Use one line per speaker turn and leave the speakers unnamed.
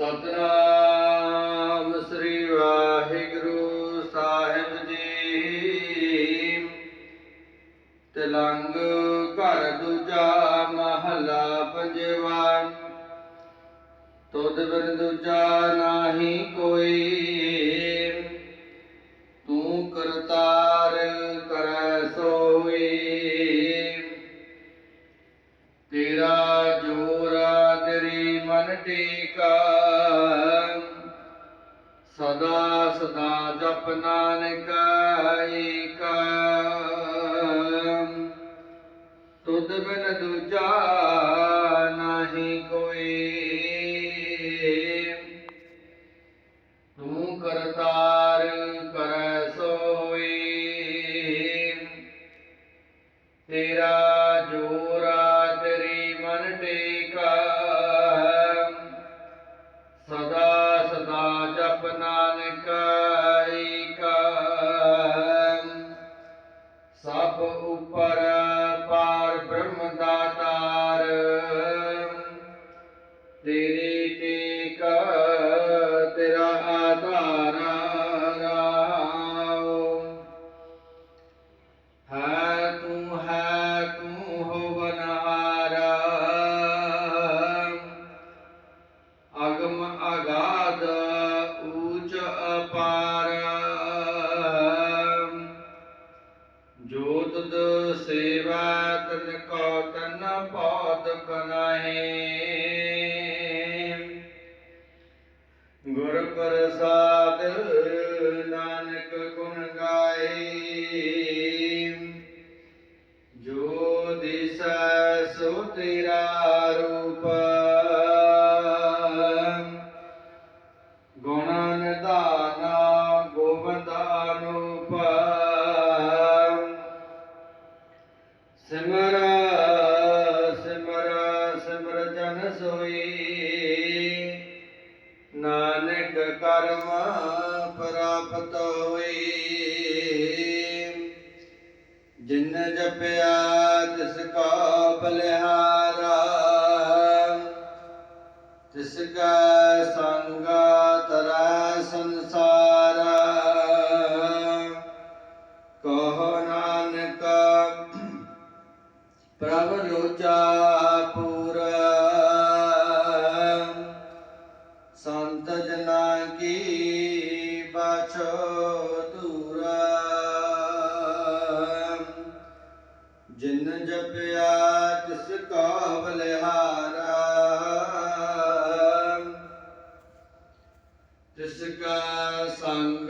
ਸਤਨਾਮ ਸ੍ਰੀ ਵਾਹਿਗੁਰੂ ਸਾਹਿਬ ਜੀ। ਤਿਲੰਗ ਘਰ ਦੂਜਾ ਮਹਲਾ ਪੰਜਵਾ ਤੁਧ ਬਿਨ ਦੂਜਾ ਨਾਹੀ ਕੋਈ। ਤੂੰ ਕਰਤਾਰ ਕਰੈ ਸੋਈ। ਤੇਰਾ ਜੋਰਾ ਤੇਰੀ ਮਨ ਟੀਕਾ। ਸਦਾ ਸਦਾ ਜਪ ਨਾਨਕ ਏਕਾ। ਤੁਧ ਬਿਨ ਦੂਜਾ ਨਾਹੀ ਕੋਈ। ਤੂੰ ਕਰਤਾਰ ਕਰੈ ਸੋਈ। ਤੇਰਾ ਜੋ ਤੇਰੀ ਟੇਕ ਤੇਰਾ ਆਧਾਰ ਰਾਉ ਹੈ ਤੂੰ ਹੈ ਤੂੰ ਹੋਵਨਹਾਰਾ ਅਗਮ ਅਗਾਦ ਊਚ ਅਪਾਰ। ਜੋਤ ਤੁਧ ਸੇਵਾ ਤਨ ਕੋ ਤਨ ਪੌਦ ਕਨਾਹੇ ਗੁਰ ਪ੍ਰਸਾਦ ਨਾਨਕ ਗੁਣ ਗਾਏ। ਜੋ ਦਿਸੈ ਸੋ ਤੇਰਾ ਰੂਪ। ਗੁਣਨ ਨਿਧਾਨਾ ਗੋਬਿੰਦ ਅਨੂਪ ਸਿਮਰ ਸਿਮਰ ਸਿਮਰ ਜਨ ਸੋਈ। ਕਰਮ ਪ੍ਰਾਪਤ ਹੋਈ। ਜਿਨ ਜਪਿਆ ਤਿਸ ਕਾ ਬਲਿਹਾਰਾ, ਤਿਸ ਕਾ ਸੰਗਾ ਤਰੈ ਸੰਸਾਰਾ। ਕਹੋ ਨਾਨਕ, ਪ੍ਰਭ ਲੋਚਾ ਕੀ ਬਾਛੋ ਦੂਰਾ ਜਿਨ ਜਪਿਆ ਤਿਸ ਕਾ ਬਲਿਹਾਰਾ ਤਿਸ ਕਾ ਸੰਗ